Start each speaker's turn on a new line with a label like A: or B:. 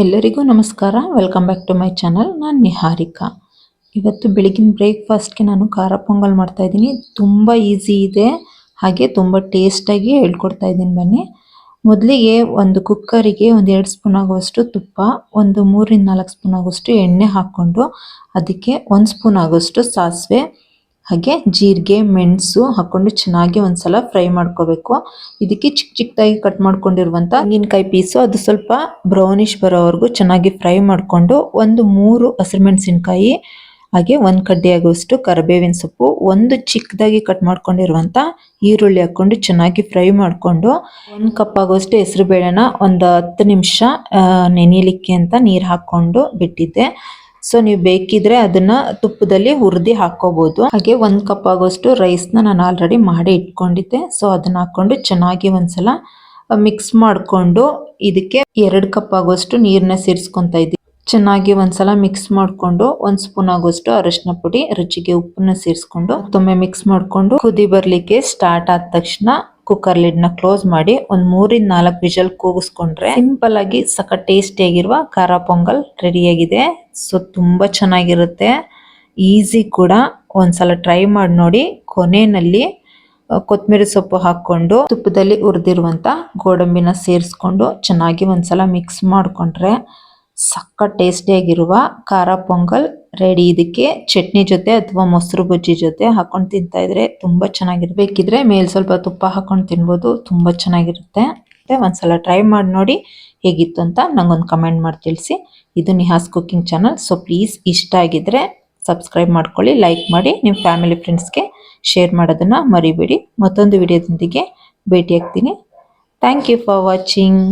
A: ಎಲ್ಲರಿಗೂ ನಮಸ್ಕಾರ. Welcome back to my channel ನಾನು ನಿಹಾರಿಕಾ. ಇವತ್ತು ಬೆಳಗಿನ ಬ್ರೇಕ್ಫಾಸ್ಟ್ಗೆ ನಾನು ಖಾರ ಪೊಂಗಲ್ ಮಾಡ್ತಾ ಇದ್ದೀನಿ. ತುಂಬ ಈಸಿ ಇದೆ. ಹಾಗೆ ತುಂಬ ಟೇಸ್ಟಾಗಿ ಹೇಳ್ಕೊಡ್ತಾ ಇದ್ದೀನಿ ಬನ್ನಿ. ಮೊದಲಿಗೆ ಒಂದು ಕುಕ್ಕರಿಗೆ ಒಂದು ಎರಡು ಸ್ಪೂನ್ ಆಗುವಷ್ಟು ತುಪ್ಪ, ಒಂದು ಮೂರಿಂದ ನಾಲ್ಕು ಸ್ಪೂನ್ ಆಗುವಷ್ಟು ಎಣ್ಣೆ ಹಾಕ್ಕೊಂಡು, ಅದಕ್ಕೆ ಒಂದು ಸ್ಪೂನ್ ಆಗುವಷ್ಟು ಸಾಸಿವೆ ಹಾಗೆ ಜೀರಿಗೆ, ಮೆಣಸು ಹಾಕೊಂಡು ಚೆನ್ನಾಗಿ ಒಂದ್ಸಲ ಫ್ರೈ ಮಾಡ್ಕೋಬೇಕು. ಇದಕ್ಕೆ ಚಿಕ್ಕ ಚಿಕ್ಕದಾಗಿ ಕಟ್ ಮಾಡ್ಕೊಂಡಿರುವಂತ ತೆಂಗಿನಕಾಯಿ ಪೀಸು, ಅದು ಸ್ವಲ್ಪ ಬ್ರೌನಿಶ್ ಬರೋವರೆಗೂ ಚೆನ್ನಾಗಿ ಫ್ರೈ ಮಾಡಿಕೊಂಡು ಒಂದು ಮೂರು ಹಸಿರುಮೆಣಸಿನಕಾಯಿ ಹಾಗೆ ಒಂದು ಕಡ್ಡಿ ಆಗುವಷ್ಟು ಕರಿಬೇವಿನ ಸೊಪ್ಪು, ಒಂದು ಚಿಕ್ಕದಾಗಿ ಕಟ್ ಮಾಡ್ಕೊಂಡಿರುವಂತ ಈರುಳ್ಳಿ ಹಾಕೊಂಡು ಚೆನ್ನಾಗಿ ಫ್ರೈ ಮಾಡಿಕೊಂಡು ಒಂದು ಕಪ್ ಆಗುವಷ್ಟು ಹೆಸರು ಬೇಳೆನ ಒಂದು ಹತ್ತು ನಿಮಿಷ ನೆನೆಯಲಿಕ್ಕೆ ಅಂತ ನೀರು ಹಾಕೊಂಡು ಬಿಟ್ಟಿದ್ದೆ. ಸೊ ನೀವು ಬೇಕಿದ್ರೆ ಅದನ್ನ ತುಪ್ಪದಲ್ಲಿ ಹುರಿದಿ ಹಾಕೋಬಹುದು ಹಾಗೆ ಒಂದ್ ಕಪ್ ಆಗೋಷ್ಟು ರೈಸ್ನ ನಾನು ಆಲ್ರೆಡಿ ಮಾಡಿ ಇಟ್ಕೊಂಡಿದ್ದೆ. ಸೊ ಅದನ್ನ ಹಾಕೊಂಡು ಚೆನ್ನಾಗಿ ಒಂದ್ಸಲ ಮಿಕ್ಸ್ ಮಾಡಿಕೊಂಡು ಇದಕ್ಕೆ ಎರಡು ಕಪ್ ಆಗೋಷ್ಟು ನೀರನ್ನ ಸೇರಿಸ್ಕೊಂತ ಇದ್ದೀನಿ ಚೆನ್ನಾಗಿ ಒಂದ್ಸಲ ಮಿಕ್ಸ್ ಮಾಡಿಕೊಂಡು ಒಂದ್ ಸ್ಪೂನ್ ಆಗೋಷ್ಟು ಅರಶಿನ ಪುಡಿ, ರುಚಿಗೆ ಉಪ್ಪನ್ನ ಸೇರಿಸ್ಕೊಂಡು ಮತ್ತೊಮ್ಮೆ ಮಿಕ್ಸ್ ಮಾಡಿಕೊಂಡು ಕುದಿ ಬರ್ಲಿಕ್ಕೆ ಸ್ಟಾರ್ಟ್ ಆದ ತಕ್ಷಣ ಕುಕ್ಕರ್ ಲಿಡ್ನ ಕ್ಲೋಸ್ ಮಾಡಿ ಒಂದ್ ಮೂರಿಂದ ನಾಲ್ಕು ವಿಜಲ್ ಕೂಗಿಸ್ಕೊಂಡ್ರೆ ಸಿಂಪಲ್ ಆಗಿ ಸಕ ಟೇಸ್ಟಿ ಆಗಿರುವ ಖಾರ ಪೊಂಗಲ್ ರೆಡಿ ಆಗಿದೆ. ಸೊ ತುಂಬಾ ಚೆನ್ನಾಗಿರುತ್ತೆ. ಈಸಿ ಕೂಡ. ಒಂದ್ಸಲ ಟ್ರೈ ಮಾಡಿ ನೋಡಿ. ಕೊನೆಯಲ್ಲಿ ಕೊತ್ತಂಬರಿ ಸೊಪ್ಪು ಹಾಕೊಂಡು ತುಪ್ಪದಲ್ಲಿ ಹುರಿದಿರುವಂತ ಗೋಡಂಬಿನ ಸೇರಿಸ್ಕೊಂಡು ಚೆನ್ನಾಗಿ ಒಂದ್ಸಲ ಮಿಕ್ಸ್ ಮಾಡ್ಕೊಂಡ್ರೆ ಸಕ್ಕ ಟೇಸ್ಟಿಯಾಗಿರುವ ಖಾರ ಪೊಂಗಲ್ ರೆಡಿ ಇದಕ್ಕೆ ಚಟ್ನಿ ಜೊತೆ ಅಥವಾ ಮೊಸರು ಬಜ್ಜಿ ಜೊತೆ ಹಾಕೊಂಡು ತಿಂತಾ ಇದ್ರೆ ತುಂಬ ಚೆನ್ನಾಗಿರ್ಬೇಕಿದ್ರೆ ಮೇಲ್ ಸ್ವಲ್ಪ ತುಪ್ಪ ಹಾಕೊಂಡು ತಿನ್ಬೋದು, ತುಂಬ ಚೆನ್ನಾಗಿರುತ್ತೆ. ಒಂದ್ಸಲ ಟ್ರೈ ಮಾಡಿ ನೋಡಿ ಹೇಗಿತ್ತು ಅಂತ ನಂಗೊಂದು ಕಮೆಂಟ್ ಮಾಡಿ ತಿಳಿಸಿ. ಇದು Nihas cooking channel so please ಇಷ್ಟ ಆಗಿದ್ರೆ ಸಬ್ಸ್ಕ್ರೈಬ್ ಮಾಡ್ಕೊಳ್ಳಿ ಲೈಕ್ ಮಾಡಿ ನಿಮ್ಮ ಫ್ಯಾಮಿಲಿ ಫ್ರೆಂಡ್ಸ್ಗೆ ಶೇರ್ ಮಾಡೋದನ್ನು ಮರಿಬೇಡಿ. ಮತ್ತೊಂದು ವಿಡಿಯೋದೊಂದಿಗೆ ಭೇಟಿಯಾಗ್ತೀನಿ. Thank you for watching